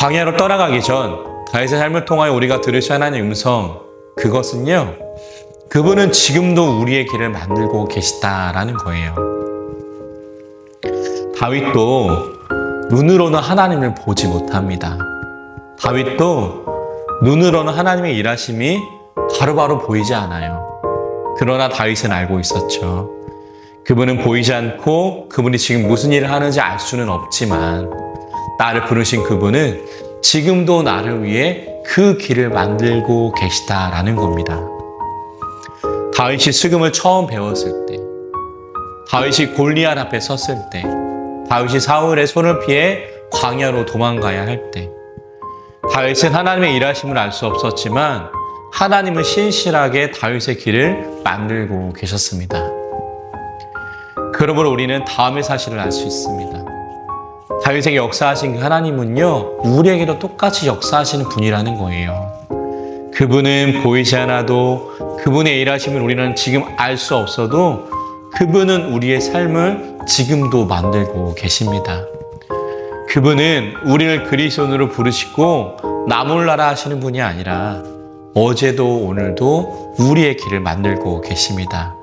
광야로 떠나가기 전 다윗의 삶을 통하여 우리가 들으셔야 하나님의 음성 그것은요. 그분은 지금도 우리의 길을 만들고 계시다라는 거예요. 다윗도 눈으로는 하나님을 보지 못합니다. 다윗도 눈으로는 하나님의 일하심이 바로바로 보이지 않아요. 그러나 다윗은 알고 있었죠. 그분은 보이지 않고 그분이 지금 무슨 일을 하는지 알 수는 없지만 나를 부르신 그분은 지금도 나를 위해 그 길을 만들고 계시다라는 겁니다. 다윗이 수금을 처음 배웠을 때, 다윗이 골리앗 앞에 섰을 때, 다윗이 사울의 손을 피해 광야로 도망가야 할 때, 다윗은 하나님의 일하심을 알 수 없었지만 하나님은 신실하게 다윗의 길을 만들고 계셨습니다. 그러므로 우리는 다음의 사실을 알 수 있습니다. 다윗에게 역사하신 그 하나님은요, 우리에게도 똑같이 역사하시는 분이라는 거예요. 그분은 보이지 않아도 그분의 일하심을 우리는 지금 알 수 없어도 그분은 우리의 삶을 지금도 만들고 계십니다. 그분은 우리를 그리스도로 부르시고 나몰라라 하시는 분이 아니라 어제도 오늘도 우리의 길을 만들고 계십니다.